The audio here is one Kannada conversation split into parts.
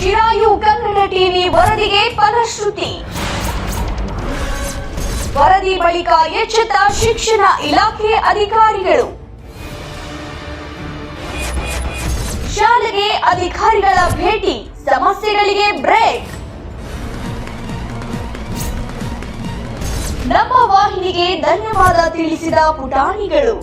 ಚಿರಾಯು ಕನ್ನಡ ಟಿವಿ ವರದಿಗೆ ಫಲಶ್ರುತಿ ವರದಿ ಬಳಿಕ ಎಚ್ಚೆತ್ತ ಶಿಕ್ಷಣ ಇಲಾಖೆ ಅಧಿಕಾರಿಗಳು. ಶಾಲೆಗೆ ಅಧಿಕಾರಿಗಳ ಭೇಟಿ, ಸಮಸ್ಯೆಗಳಿಗೆ ಬ್ರೇಕ್. ನಮ್ಮ ವಾಹಿನಿಗೆ ಧನ್ಯವಾದ ತಿಳಿಸಿದ ಪುಟಾಣಿಗಳು.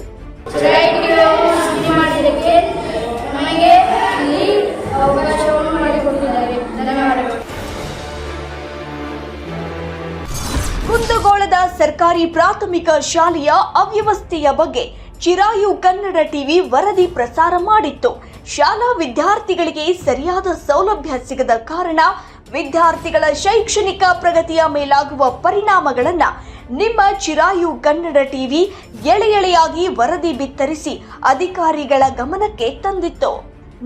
ಸರ್ಕಾರಿ ಪ್ರಾಥಮಿಕ ಶಾಲೆಯ ಅವ್ಯವಸ್ಥೆಯ ಬಗ್ಗೆ ಚಿರಾಯು ಕನ್ನಡ ಟಿವಿ ವರದಿ ಪ್ರಸಾರ ಮಾಡಿತ್ತು. ಶಾಲಾ ವಿದ್ಯಾರ್ಥಿಗಳಿಗೆ ಸರಿಯಾದ ಸೌಲಭ್ಯ ಸಿಗದ ಕಾರಣ ವಿದ್ಯಾರ್ಥಿಗಳ ಶೈಕ್ಷಣಿಕ ಪ್ರಗತಿಯ ಮೇಲಾಗುವ ಪರಿಣಾಮಗಳನ್ನ ನಿಮ್ಮ ಚಿರಾಯು ಕನ್ನಡ ಟಿವಿ ಎಳೆ ಎಳೆಯಾಗಿ ವರದಿ ಬಿತ್ತರಿಸಿ ಅಧಿಕಾರಿಗಳ ಗಮನಕ್ಕೆ ತಂದಿತ್ತು.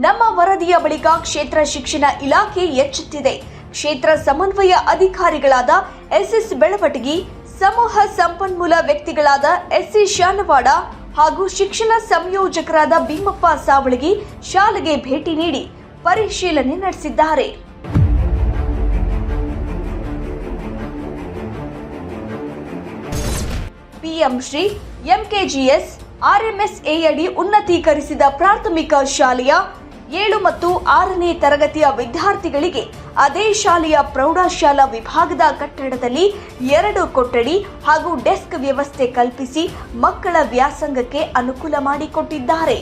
ನಮ್ಮ ವರದಿಯ ಬಳಿಕ ಕ್ಷೇತ್ರ ಶಿಕ್ಷಣ ಇಲಾಖೆ ಎಚ್ಚೆತ್ತಿದೆ. ಕ್ಷೇತ್ರ ಸಮನ್ವಯ ಅಧಿಕಾರಿಗಳಾದ ಎಸ್ ಎಸ್ ಬೆಳವಟಗಿ ಸಮೂಹ ಸಂಪನ್ಮೂಲ ವ್ಯಕ್ತಿಗಳಾದ ಎಸ್ಸಿ ಶಾನವಾಡ ಹಾಗೂ ಶಿಕ್ಷಣ ಸಂಯೋಜಕರಾದ ಭೀಮಪ್ಪ ಸಾವಳಗಿ ಶಾಲೆಗೆ ಭೇಟಿ ನೀಡಿ ಪರಿಶೀಲನೆ ನಡೆಸಿದ್ದಾರೆ. ಪಿಎಂ ಶ್ರೀ ಎಂಕೆಜಿಎಸ್ ಆರ್ಎಂಎಸ್ಎ ಅಡಿ ಉನ್ನತೀಕರಿಸಿದ ಪ್ರಾಥಮಿಕ ಶಾಲೆಯ ಏಳು ಮತ್ತು ಆರನೇ ತರಗತಿಯ ವಿದ್ಯಾರ್ಥಿಗಳಿಗೆ ಅದೇ ಶಾಲೆಯ ಪ್ರೌಢಶಾಲಾ ವಿಭಾಗದ ಕಟ್ಟಡದಲ್ಲಿ ಎರಡು ಕೊಠಡಿ ಹಾಗೂ ಡೆಸ್ಕ್ ವ್ಯವಸ್ಥೆ ಕಲ್ಪಿಸಿ ಮಕ್ಕಳ ವ್ಯಾಸಂಗಕ್ಕೆ ಅನುಕೂಲ ಮಾಡಿಕೊಟ್ಟಿದ್ದಾರೆ.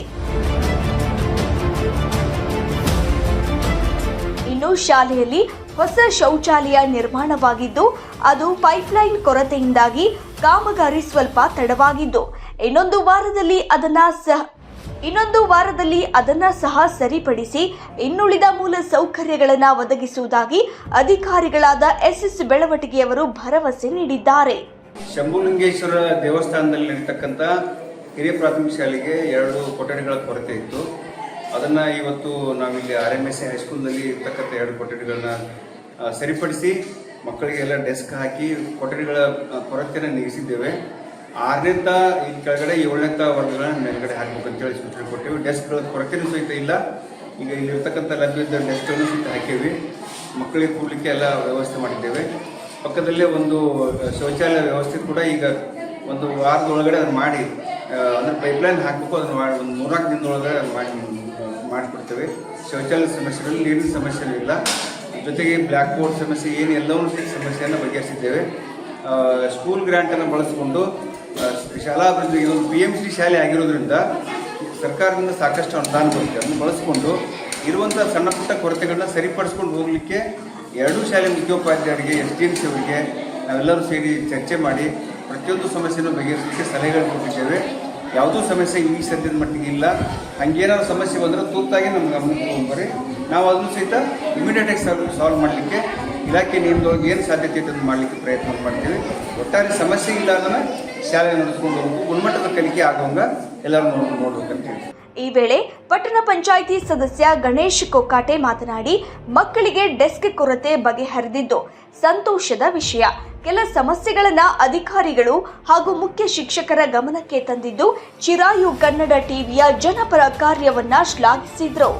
ಇನ್ನು ಶಾಲೆಯಲ್ಲಿ ಹೊಸ ಶೌಚಾಲಯ ನಿರ್ಮಾಣವಾಗಿದ್ದು, ಅದು ಪೈಪ್ಲೈನ್ ಕೊರತೆಯಿಂದಾಗಿ ಕಾಮಗಾರಿ ಸ್ವಲ್ಪ ತಡವಾಗಿದ್ದು, ಇನ್ನೊಂದು ವಾರದಲ್ಲಿ ಅದನ್ನ ಸಹ ಇನ್ನೊಂದು ವಾರದಲ್ಲಿ ಅದನ್ನ ಸಹ ಸರಿಪಡಿಸಿ ಇನ್ನುಳಿದ ಮೂಲ ಸೌಕರ್ಯಗಳನ್ನು ಒದಗಿಸುವುದಾಗಿ ಅಧಿಕಾರಿಗಳಾದ ಎಸ್ಎಸ್ ಬೆಳವಟಿಗೆಯವರು ಭರವಸೆ ನೀಡಿದ್ದಾರೆ. ಶಂಭುಲಿಂಗೇಶ್ವರ ದೇವಸ್ಥಾನದಲ್ಲಿ ಇರತಕ್ಕಂತ ಹಿರಿಯ ಪ್ರಾಥಮಿಕ ಶಾಲೆಗೆ ಎರಡು ಕೊಠಡಿಗಳ ಕೊರತೆ ಇತ್ತು. ಅದನ್ನು ಇವತ್ತು ನಾವಿಲ್ಲಿ ಆರ್ ಎಂ ಎಸ್ ಹೈಸ್ಕೂಲ್ನಲ್ಲಿ ಇರ್ತಕ್ಕಂಥ ಎರಡು ಕೊಠಡಿಗಳನ್ನ ಸರಿಪಡಿಸಿ ಮಕ್ಕಳಿಗೆಲ್ಲ ಡೆಸ್ಕ್ ಹಾಕಿ ಕೊಠಡಿಗಳ ಕೊರತೆಯನ್ನು ನೀಗಿಸಿದ್ದೇವೆ. ಆರನೇಂತ ಈ ಕೆಳಗಡೆ ಏಳನೇತ ವರ್ಗಗಳನ್ನ ಮೇಲ್ಗಡೆ ಹಾಕಬೇಕು ಅಂತೇಳಿ ಸೂಚನೆ ಕೊಟ್ಟೇವೆ ಡೆಸ್ಕ್ಗಳ ಕೊರತೆನೂ ಸಹಿತ ಇಲ್ಲ. ಈಗ ಇಲ್ಲಿರ್ತಕ್ಕಂಥ ಲಭ್ಯದ ಡೆಸ್ಕ್ಗಳನ್ನು ಸಹಿತ ಹಾಕೇವಿ. ಮಕ್ಕಳಿಗೆ ಕೂಡಲಿಕ್ಕೆ ಎಲ್ಲ ವ್ಯವಸ್ಥೆ ಮಾಡಿದ್ದೇವೆ. ಪಕ್ಕದಲ್ಲೇ ಒಂದು ಶೌಚಾಲಯ ವ್ಯವಸ್ಥೆ ಕೂಡ ಈಗ ಒಂದು ವಾರದೊಳಗಡೆ ಅದನ್ನು ಮಾಡಿ ಅಂದರೆ ಪೈಪ್ಲೈನ್ ಹಾಕಬೇಕು, ಅದನ್ನು ಮಾಡಿ, ಒಂದು ಮೂರ್ನಾಲ್ಕು ದಿನದೊಳಗಡೆ ಅದನ್ನು ಮಾಡಿ, ಮಾಡಿಕೊಡ್ತೇವೆ. ಶೌಚಾಲಯ ಸಮಸ್ಯೆಗಳಲ್ಲಿ ನೀರಿನ ಸಮಸ್ಯೆ ಇಲ್ಲ. ಜೊತೆಗೆ ಬ್ಲ್ಯಾಕ್ ಬೋರ್ಡ್ ಸಮಸ್ಯೆ, ಏನು ಎಲ್ಲವನ್ನೂ ಸಹಿತ ಸಮಸ್ಯೆಯನ್ನು ಬಗೆಹರಿಸಿದ್ದೇವೆ. ಸ್ಕೂಲ್ ಗ್ರ್ಯಾಂಟನ್ನು ಬಳಸಿಕೊಂಡು ಆ, ಶಾಲಾ ಅಭಿವೃದ್ಧಿ ಒಂದು ಪಿ ಎಂ ಸಿ ಶಾಲೆ ಆಗಿರೋದ್ರಿಂದ ಸರ್ಕಾರದಿಂದ ಸಾಕಷ್ಟು ಅನುದಾನ ಬರುತ್ತೆ ಅದನ್ನು ಬಳಸಿಕೊಂಡು ಇರುವಂಥ ಸಣ್ಣ ಪುಟ್ಟ ಕೊರತೆಗಳನ್ನ ಸರಿಪಡಿಸ್ಕೊಂಡು ಹೋಗಲಿಕ್ಕೆ ಎರಡೂ ಶಾಲೆ ಮುಖ್ಯೋಪಾಧ್ಯಾಯರಿಗೆ ಎಸ್ ಡಿ ಎಂ ಸಿ ಅವರಿಗೆ ನಾವೆಲ್ಲರೂ ಸೇರಿ ಚರ್ಚೆ ಮಾಡಿ ಪ್ರತಿಯೊಂದು ಸಮಸ್ಯೆಯನ್ನು ಬಗೆಹರಿಸಲಿಕ್ಕೆ ಸಲಹೆಗಳು ಕೊಟ್ಟಿದ್ದೇವೆ. ಯಾವುದೂ ಸಮಸ್ಯೆ ಈ ಸದ್ಯದ ಮಟ್ಟಿಗೆ ಇಲ್ಲ. ಹಂಗೇನಾದ್ರು ಸಮಸ್ಯೆ ಬಂದರೆ ತುರ್ತಾಗಿ ನಮ್ಗೆ ಗಮನಕ್ಕೆ ನಾವು ಅದನ್ನು ಸಹಿತ ಇಮಿಡಿಯೇಟಾಗಿ ಸಾಲ್ವ್ ಸಾಲ್ವ್ ಮಾಡಲಿಕ್ಕೆ ಇಲಾಖೆ ನಿಯಮದೊಳಗೆ ಏನು ಸಾಧ್ಯತೆ ಇದೆ ಅದನ್ನು ಮಾಡಲಿಕ್ಕೆ ಪ್ರಯತ್ನ ಮಾಡ್ತೀವಿ. ಒಟ್ಟಾರೆ ಸಮಸ್ಯೆ ಇಲ್ಲ ಅದನ್ನು ಶಾಲೆ ನಡೆಸ್ಕೊಂಡು ಗುಣಮಟ್ಟದ ಕಲಿಕೆ ಆಗುವಂಗ ಎಲ್ಲರೂ ನೋಡ್ ನೋಡ್ಬೇಕಂತೇಳಿ ಈ ವೇಳೆ ಪಟ್ಟಣ ಪಂಚಾಯಿತಿ ಸದಸ್ಯ ಗಣೇಶ್ ಕೊಕ್ಕಾಟೆ ಮಾತನಾಡಿ, ಮಕ್ಕಳಿಗೆ ಡೆಸ್ಕ್ ಕೊರತೆ ಬಗೆಹರಿದಿದ್ದು ಸಂತೋಷದ ವಿಷಯ. ಕೆಲ ಸಮಸ್ಯೆಗಳನ್ನ ಅಧಿಕಾರಿಗಳು ಹಾಗೂ ಮುಖ್ಯ ಶಿಕ್ಷಕರ ಗಮನಕ್ಕೆ ತಂದಿದ್ದು, ಚಿರಾಯು ಕನ್ನಡ ಟಿವಿಯ ಜನಪರ ಕಾರ್ಯವನ್ನ ಶ್ಲಾಘಿಸಿದ್ರು.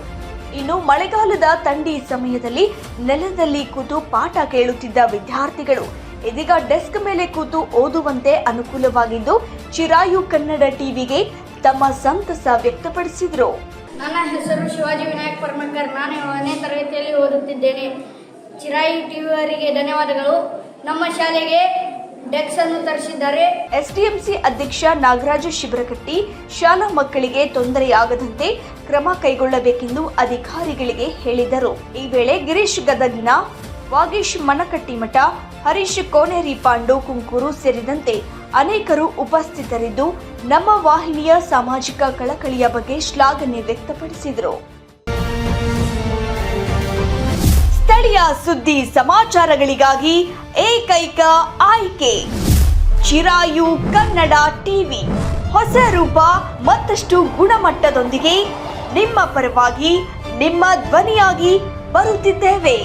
ಇನ್ನು ಮಳೆಗಾಲದ ತಂಡಿ ಸಮಯದಲ್ಲಿ ನೆಲದಲ್ಲಿ ಕೂತು ಪಾಠ ಕೇಳುತ್ತಿದ್ದ ವಿದ್ಯಾರ್ಥಿಗಳು ಇದೀಗ ಡೆಸ್ಕ್ ಮೇಲೆ ಕೂತು ಓದುವಂತೆ ಅನುಕೂಲವಾಗಿದ್ದು ಚಿರಾಯು ಕನ್ನಡ ಟಿವಿಗೆ ತಮ್ಮ ಸಂತಸ ವ್ಯಕ್ತಪಡಿಸಿದರು. ನನ್ನ ಹೆಸರು ಶಿವಾಜಿ ವಿನಾಯಕ್ ಪರ್ಮಕರ್ ನಾನು ಏಳನೇ ತರಗತಿಯಲ್ಲಿ ಓದುತ್ತಿದ್ದೇನೆ. ಚಿರಾಯಿ ಟಿವಿಯವರಿಗೆ ಧನ್ಯವಾದಗಳು. ನಮ್ಮ ಶಾಲೆಗೆ ಡೆಕ್ಸ್ ಅನ್ನು ತರಿಸಿದ್ದಾರೆ. ಎಸ್ಡಿಎಂಸಿ ಅಧ್ಯಕ್ಷ ನಾಗರಾಜ ಶಿಬ್ರಕಟ್ಟಿ ಶಾಲಾ ಮಕ್ಕಳಿಗೆ ತೊಂದರೆಯಾಗದಂತೆ ಕ್ರಮ ಕೈಗೊಳ್ಳಬೇಕೆಂದು ಅಧಿಕಾರಿಗಳಿಗೆ ಹೇಳಿದರು. ಈ ವೇಳೆ ಗಿರೀಶ್ ಗದಗಿನ ವಾಗೀಶ್ ಮನಕಟ್ಟಿಮಠ ಹರೀಶ್ ಕೋನೇರಿ ಪಾಂಡು ಕುಂಕೂರು ಸೇರಿದಂತೆ ಅನೇಕರು ಉಪಸ್ಥಿತರಿದ್ದು ನಮ್ಮ ವಾಹಿನಿಯ ಸಾಮಾಜಿಕ ಕಳಕಳಿಯ ಬಗ್ಗೆ ಶ್ಲಾಘನೆ ವ್ಯಕ್ತಪಡಿಸಿದರು. ಸ್ಥಳೀಯ ಸುದ್ದಿ ಸಮಾಚಾರಗಳಿಗಾಗಿ ಏಕೈಕ ಆಯ್ಕೆ. ಚಿರಾಯು ಕನ್ನಡ ಟಿವಿ. ಹೊಸ ರೂಪ, ಮತ್ತಷ್ಟು ಗುಣಮಟ್ಟದೊಂದಿಗೆ ನಿಮ್ಮ ಪರವಾಗಿ, ನಿಮ್ಮ ಧ್ವನಿಯಾಗಿ ಬರುತ್ತಿದ್ದೇವೆ.